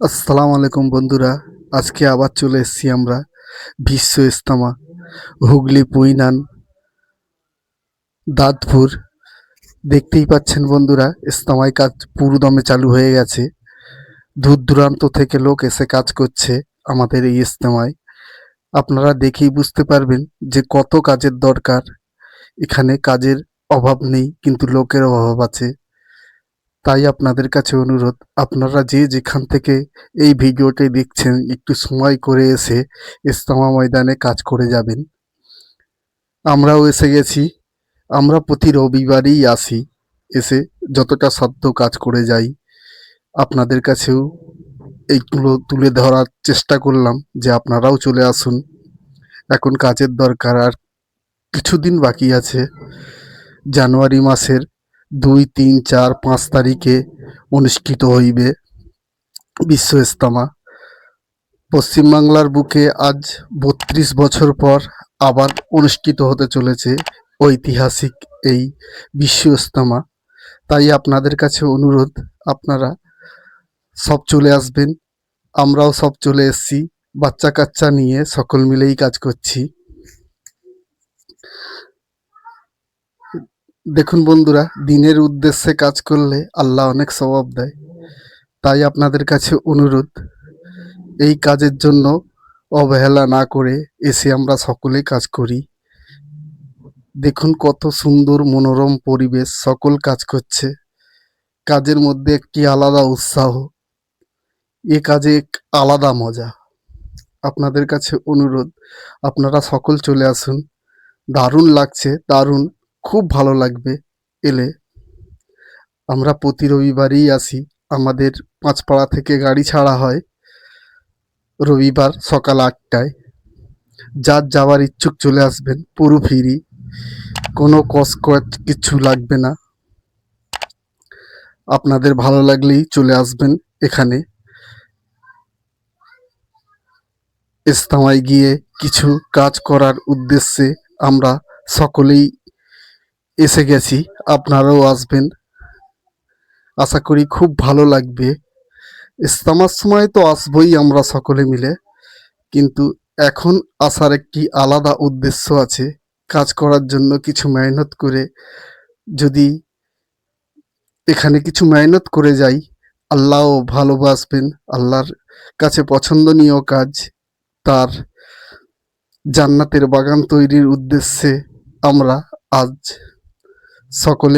আসসালামু আলাইকুম বন্ধুরা, আজকে আবার চলে এসেছি আমরা বিশ্ব ইস্তামা হুগলি, পুইনান, দাঁতপুর। দেখতেই পাচ্ছেন বন্ধুরা ইস্তামায় কাজ পুরোদমে চালু হয়ে গেছে। দূর দূরান্ত থেকে লোক এসে কাজ করছে আমাদের এই ইস্তেমায় আপনারা দেখেই বুঝতে পারবেন যে কত কাজের দরকার। এখানে কাজের অভাব নেই, কিন্তু লোকের অভাব আছে। তাই আপনাদের কাছে অনুরোধ, আপনারা যে যেখান থেকে এই ভিডিওটি দেখছেন, একটু সময় করে এসে ইস্তামা ময়দানে কাজ করে যাবেন। আমরাও এসে গেছি। আমরা প্রতি রবিবারই আসি, এসে যতটা সাধ্য কাজ করে যাই। আপনাদের কাছেও এইগুলো তুলে ধরার চেষ্টা করলাম যে আপনারাও চলে আসুন। এখন কাজের দরকার আর কিছুদিন বাকি আছে। জানুয়ারি মাসের দুই, তিন, চার, পাঁচ তারিখে অনুষ্ঠিত হইবে বিশ্ব ইস্তামা পশ্চিমবাংলার বুকে আজ বত্রিশ বছর পর আবার অনুষ্ঠিত হতে চলেছে ঐতিহাসিক এই বিশ্ব ইস্তামা তাই আপনাদের কাছে অনুরোধ, আপনারা সব চলে আসবেন, আমরাও সব চলে এসেছি বাচ্চা কাচ্চা নিয়ে সকল মিলেই কাজ করছি। দেখুন বন্ধুরা, দিনের উদ্দেশ্যে কাজ করলে আল্লাহ অনেক স্বভাব দেয়। তাই আপনাদের কাছে অনুরোধ, এই কাজের জন্য অবহেলা না করে এসে আমরা সকলেই কাজ করি। দেখুন কত সুন্দর মনোরম পরিবেশ, সকল কাজ করছে। কাজের মধ্যে একটি আলাদা উৎসাহ, এ কাজে এক আলাদা মজা। আপনাদের কাছে অনুরোধ, আপনারা সকল চলে আসুন। দারুণ লাগছে, দারুণ খুব ভালো লাগবে এলে। আমরা প্রতি রবিবারই আসি। আমাদের পাঁচপাড়া থেকে গাড়ি ছাড়া হয় রবিবার সকাল আটটায়। যার যাওয়ার ইচ্ছুক চলে আসবেন, পুরো ফিরি। কোনো কষ্ট কিছু লাগবে না। আপনাদের ভালো লাগলেই চলে আসবেন এখানে। ইস্তামায় গিয়ে কিছু কাজ করার উদ্দেশ্যে আমরা সকলেই এসে গেছি, আপনারাও আসবেন। আশা করি খুব ভালো লাগবে। ইস্তামার সময় তো আসবই আমরা সকলে মিলে, কিন্তু এখন আসার একটি আলাদা উদ্দেশ্য আছে। কাজ করার জন্য কিছু মেহনত করে যদি এখানে কিছু মেহনত করে যাই, আল্লাহও ভালোবাসবেন। আল্লাহর কাছে পছন্দনীয় কাজ, তার জান্নাতের বাগান তৈরির উদ্দেশ্যে আমরা আজ সকলে